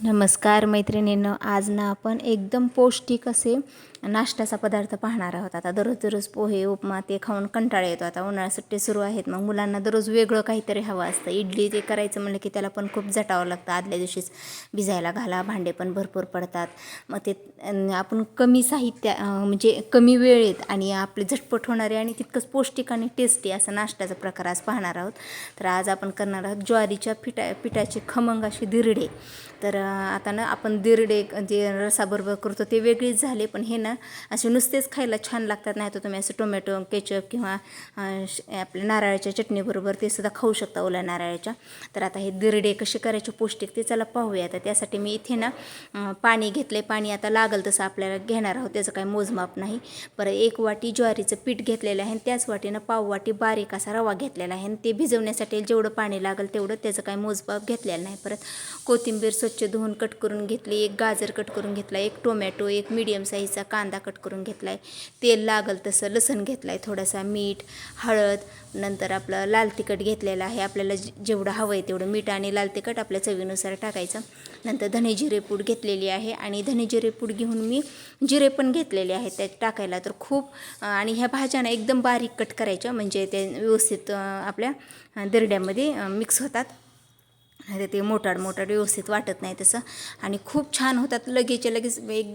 नमस्कार मैत्रिणींनो आज ना आपण एकदम पौष्टिक असे नाश्त्याचा पदार्थ पाहणार आहोत. आता दररोज दररोज पोहे उपमा ते खाऊन कंटाळा येतो. आता उन्हाळा सुट्टी सुरू आहेत. मग मुलांना दररोज वेगळं काहीतरी हवं असतं. इडली ते करायचं म्हणलं की त्याला पण खूप जटावं लागतं. आदल्या दिवशीच भिजायला घाला. भांडे पण भरपूर पडतात. मग ते आपण कमी साहित्य म्हणजे कमी वेळेत आणि आपले झटपट होणारे आणि तितकंच पौष्टिक आणि टेस्टी असा नाश्त्याचा प्रकार आज पाहणार आहोत. तर आज आपण करणार आहोत ज्वारीच्या पिठा पिठाचे खमंग असे दिरडे. तर आता ना आपण दिरडे जे रसाबरोबर करतो ते वेगळीच झाले पण हे ना असे नुसतेच खायला छान लागतात. नाही तर तुम्ही असं टोमॅटो केचप किंवा श- आपल्या नारळाच्या चटणीबरोबर ते सुद्धा खाऊ शकता ओल्या नारळाच्या. तर आता हे दिरडे कसे करायचे पौष्टिक ते चला पाहूया. आता त्यासाठी मी इथे ना पाणी घेतले पाणी आता लागल तसं आपल्याला घेणार आहोत. त्याचं काही मोजमाप नाही. परत एक वाटी ज्वारीचं पीठ घेतलेलं आहे आणि त्याच वाटीनं पाव वाटी बारीक असा रवा घेतलेला आहे. आणि ते भिजवण्यासाठी जेवढं पाणी लागेल तेवढं त्याचं काही मोजमाप घेतलेलं नाही. परत कोथिंबीर स्वच्छ धुवून कट करून घेतली. एक गाजर कट करून घेतला. एक टोमॅटो एक मीडियम साईजचा कांदा कट करून घेतला आहे तेल लागल तसं लसण घेतलं आहे थोडासा मीठ हळद नंतर आपलं लाल तिखट घेतलेलं आहे. आपल्याला जेवढं हवं आहे तेवढं मीठ आणि लाल तिखट आपल्या चवीनुसार टाकायचं. नंतर धने जिरे पूड घेतलेली आहे आणि धने जिरेपूड घेऊन मी जिरे पण घेतलेले आहेत त्यात टाकायला. तर खूप आणि ह्या भाज्यांना एकदम बारीक कट करायच्या म्हणजे ते व्यवस्थित आपल्या दरड्यामध्ये मिक्स होतात. नाही ते मोटाड मोटाड व्यवस्थित वाटत नाही तसं. आणि खूप छान होतात लगेचच्या लगेच एक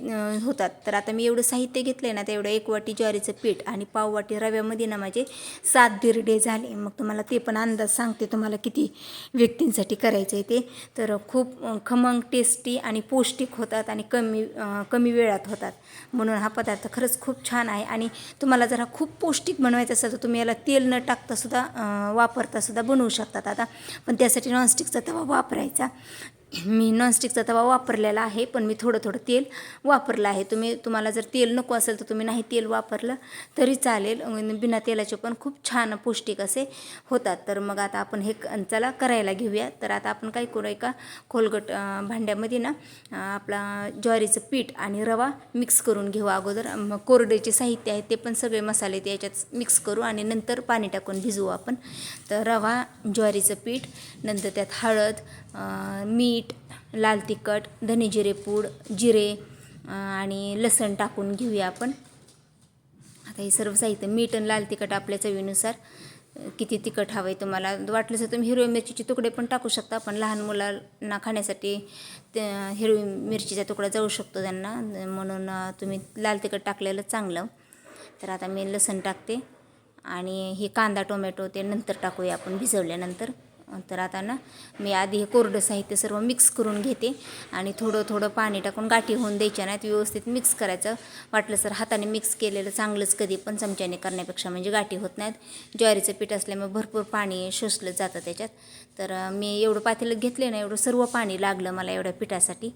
होतात. तर आता मी एवढं साहित्य घेतलं आहे ना तेवढं एक वाटी ज्वारीचं पीठ आणि पाव वाटी रव्यामध्ये ना माझे सात दिरडे झाले. मग तुम्हाला ते पण अंदाज सांगते तुम्हाला किती व्यक्तींसाठी करायचं आहे ते. तर खूप खमंग टेस्टी आणि पौष्टिक होतात आणि कमी कमी वेळात होतात. म्हणून हा पदार्थ खरंच खूप छान आहे. आणि तुम्हाला जर हा खूप पौष्टिक बनवायचा असेल तर तुम्ही याला तेल न टाकतासुद्धा वापरतासुद्धा वापरता सुद्धा बनवू शकतात आता. पण त्यासाठी नॉनस्टिकचा वापरायचा. मी नॉनस्टिकचा तवा वापरलेला आहे पण मी थोडं थोडं तेल वापरलं आहे. तुम्ही तुम्हाला जर तेल नको असेल तर तुम्ही नाही तेल वापरलं तरी चालेल. बिना तेलाचे पण खूप छान पौष्टिक असे होतात. तर मग आता आपण हे क- चला करायला घेऊया. तर आता आपण काय करू एका खोलगट भांड्यामध्ये ना आपला ज्वारीचं पीठ आणि रवा मिक्स करून घेऊ अगोदर. मग कोरडेचे साहित्य आहे ते पण सगळे मसाले ते याच्यात मिक्स करू आणि नंतर पाणी टाकून भिजवू आपण. तर रवा ज्वारीचं पीठ नंतर त्यात हळद मीठ मीठ लाल तिखट धने जिरे पूड जिरे आणि लसण टाकून घेऊया आपण. आता हे सर्व साहित्य मीठ आणि लाल तिखट आपल्या चवीनुसार किती तिखट हवं आहे तुम्हाला. वाटलं तर तुम्ही हिरव्या मिरचीचे तुकडे पण टाकू शकता पण लहान मुलांना खाण्यासाठी ते हिरवी मिरचीचा तुकडा जाऊ शकतो त्यांना. म्हणून तुम्ही लाल तिखट टाकलेलं चांगलं. तर आता मी लसण टाकते आणि हे कांदा टोमॅटो ते नंतर टाकूया आपण भिजवल्यानंतर. तर आता ना मी आधी हे कोरडं साहित्य सर्व मिक्स करून घेते आणि थोडं थोडं पाणी टाकून गाठी होऊन द्यायच्या नाहीत व्यवस्थित मिक्स करायचं. वाटलं सर हाताने मिक्स केलेलं चांगलंच कधी पण चमच्याने करण्यापेक्षा म्हणजे गाठी होत नाहीत. ज्वारीचं पीठ असल्यामुळे भरपूर पाणी शोषलं जातं त्याच्यात. तर मी एवढं पातेलं घेतले ना एवढं सर्व पाणी लागलं मला एवढ्या पिठासाठी.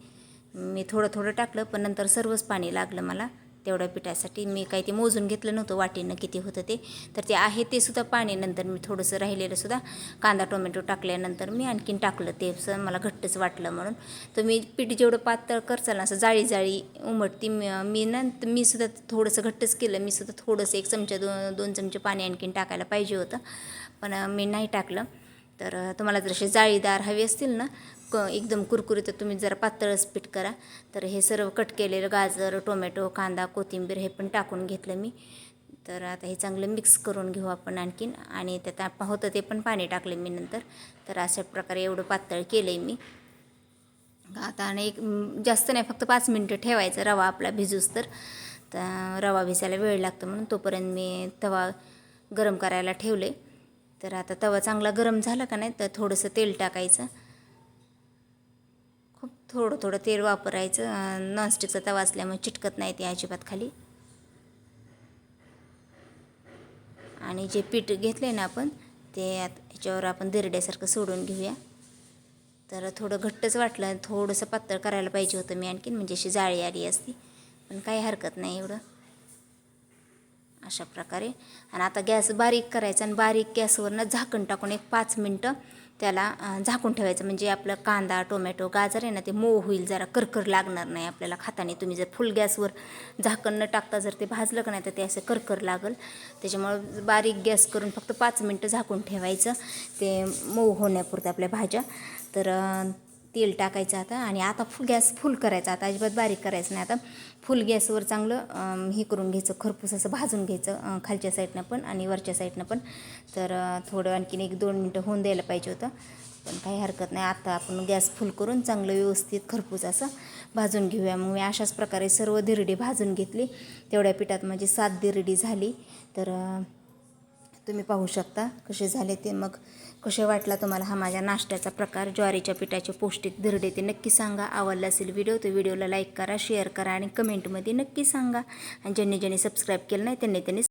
मी थोडं थोडं टाकलं पण नंतर सर्वच पाणी लागलं मला. तेवढ्या पिठासाठी. मी काही ते मोजून घेतलं नव्हतं वाटीनं किती होतं ते. तर ते आहे ते सुद्धा पाणी नंतर मी थोडंसं राहिलेलं सुद्धा कांदा टोमॅटो टाकल्यानंतर मी आणखीन टाकलं. ते मला घट्टच वाटलं म्हणून. तर मी पीठ जेवढं पातळ करचाल ना असं जाळी जाळी उमटती. मी ना मी सुद्धा थोडंसं घट्टच केलं. मी सुद्धा थोडंसं एक चमचा दोन दोन चमचे पाणी आणखीन टाकायला पाहिजे होतं. पण मी नाही टाकलं. तर तुम्हाला जर असे जाळीदार हवी असतील ना क एकदम कुरकुरीत तुम्ही जरा पातळच पीठ करा. तर हे सर्व कट केलेलं गाजर टोमॅटो कांदा कोथिंबीर हे पण टाकून घेतलं मी. तर आता हे चांगलं मिक्स करून घेऊ आपण आणखीन. आणि त्यात आपण होतं ते पण पाणी टाकले मी नंतर. तर अशा प्रकारे एवढं पातळ केलं आहे मी. आता आणि एक जास्त नाही फक्त पाच मिनटं ठेवायचं रवा आपला भिजूस तर. तर रवा भिजायला वेळ लागतो म्हणून तोपर्यंत मी तवा गरम करायला ठेवले तर आता तवा चांगला गरम झाला का नाही तर थोडंसं तेल टाकायचं. थोडं थोडं तेल वापरायचं. नॉनस्टिकचा तवा असल्यामुळे चिटकत नाही ते अजिबात खाली. आणि जे पीठ घेतलं ना आपण ते याच्यावर ह्याच्यावर आपण दिरड्यासारखं सोडून घेऊया. तर थोडं घट्टच वाटलं थोडंसं पातळ करायला पाहिजे होतं मी आणखीन म्हणजे अशी जाळी आली असती. पण काही हरकत नाही एवढं. अशा प्रकारे. आणि आता गॅस बारीक करायचा आणि बारीक गॅसवरनं झाकण टाकून एक पाच मिनटं त्याला झाकून ठेवायचं. म्हणजे आपलं कांदा टोमॅटो गाजर आहे ना ते मऊ होईल. जरा करकर लागणार नाही आपल्याला खाताने. तुम्ही जर फुल गॅसवर झाकण न टाकता जर ते भाजलं का नाही तर ते असं करकर लागल. त्याच्यामुळं बारीक गॅस करून फक्त पाच मिनटं झाकून ठेवायचं. ते मऊ होण्यापुरतं आपल्या भाज्या. तर तेल टाकायचं आता आणि आता फुल गॅस फुल करायचा. आता अजिबात बारीक करायचं नाही. आता फुल गॅसवर चांगलं हे करून घ्यायचं. खरपूस असं भाजून घ्यायचं खालच्या साईडनं पण आणि वरच्या साईडनं पण. तर थोडं आणखीन एक दोन मिनटं होऊन द्यायला पाहिजे होतं. पण काही हरकत नाही. आता आपण गॅस फुल करून चांगलं व्यवस्थित खरपूस असं भाजून घेऊया. मग मी अशाच प्रकारे सर्व धिरडी भाजून घेतली. तेवढ्या पिठात माझी सात धिरडी झाली. तर तुम्ही पाहू शकता कसे झाले ते. मग कसे वाटला तुम्हाला हा माझ्या नाश्त्याचा प्रकार? ज्वारीच्या पिठाचे पौष्टिक धिरडे ते नक्की सांगा. आवडला असेल व्हिडिओ तर व्हिडिओला लाईक करा शेअर करा आणि कमेंटमध्ये नक्की सांगा. आणि ज्यांनी ज्यांनी सबस्क्राईब केलं नाही त्यांनी त्यांनी